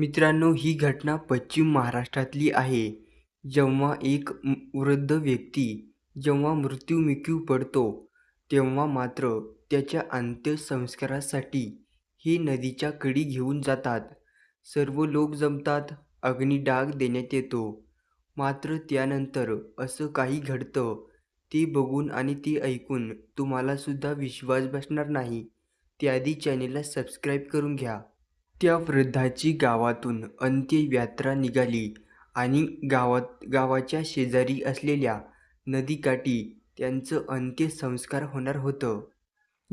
मित्रांनो ही घटना पश्चिम महाराष्ट्रातली आहे. जेव्हा एक वृद्ध व्यक्ती जेव्हा मृत्युमुखी पडतो तेव्हा मात्र त्याच्या अंत्यसंस्कारासाठी हे नदीच्या कडी घेऊन जातात. सर्व लोक जमतात अग्निडाग देण्यात येतो. मात्र त्यानंतर असं काही घडतं ते बघून आणि ते ऐकून तुम्हालासुद्धा विश्वास बसणार नाही. त्याआधी चॅनेलला सबस्क्राईब करून घ्या. त्या वृद्धाची गावातून अंत्ययात्रा निघाली आणि गावात गावाच्या शेजारी असलेल्या नदीकाठी त्यांचं अंत्यसंस्कार होणार होतं.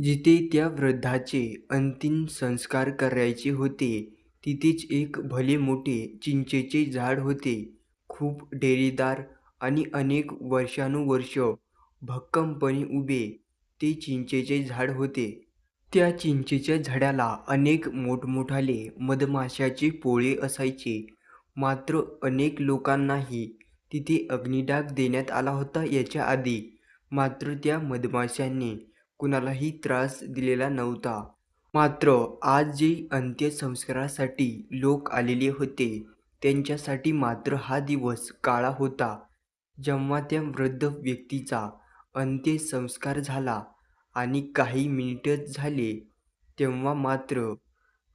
जिथे त्या वृद्धाचे अंतिम संस्कार करायचे होते तिथेच एक भले मोठे चिंचेचे झाड होते. खूप डेरेदार आणि अनेक वर्षानुवर्ष भक्कमपणे उभे ते चिंचेचे झाड होते. त्या चिंचेच्या झाडाला अनेक मोठमोठाले मधमाशाचे पोळे असायचे. मात्र अनेक लोकांनाही तिथे अग्निडाग देण्यात आला होता याच्या आधी. मात्र त्या मधमाशांनी कुणालाही त्रास दिलेला नव्हता. मात्र आज जे अंत्यसंस्कारासाठी लोक आलेले होते त्यांच्यासाठी मात्र हा दिवस काळा होता. जेव्हा त्या वृद्ध व्यक्तीचा अंत्यसंस्कार झाला आणि काही मिनिटच झाले तेव्हा मात्र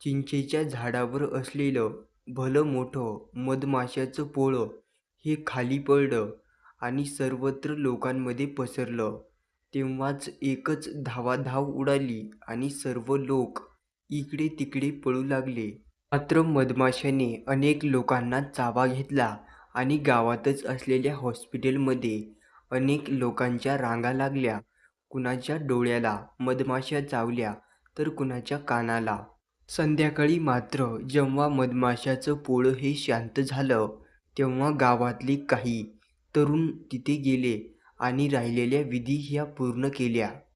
चिंचेच्या झाडावर असलेलं भलं मोठं मधमाशाचं पोळं हे खाली पडलं आणि सर्वत्र लोकांमध्ये पसरलं. तेव्हाच एकच धावाधाव उडाली आणि सर्व लोक इकडे तिकडे पळू लागले. मात्र मधमाशाने अनेक लोकांना चावा घेतला आणि गावातच असलेल्या हॉस्पिटलमध्ये अनेक लोकांच्या रांगा लागल्या. कुणाच्या डोळ्याला मधमाशा चावल्या तर कुणाच्या कानाला? संध्याकाळी मात्र जेव्हा मधमाशाचं पोळं हे शांत झालं तेव्हा गावातले काही तरुण तिथे गेले आणि राहिलेल्या विधी ह्या पूर्ण केल्या.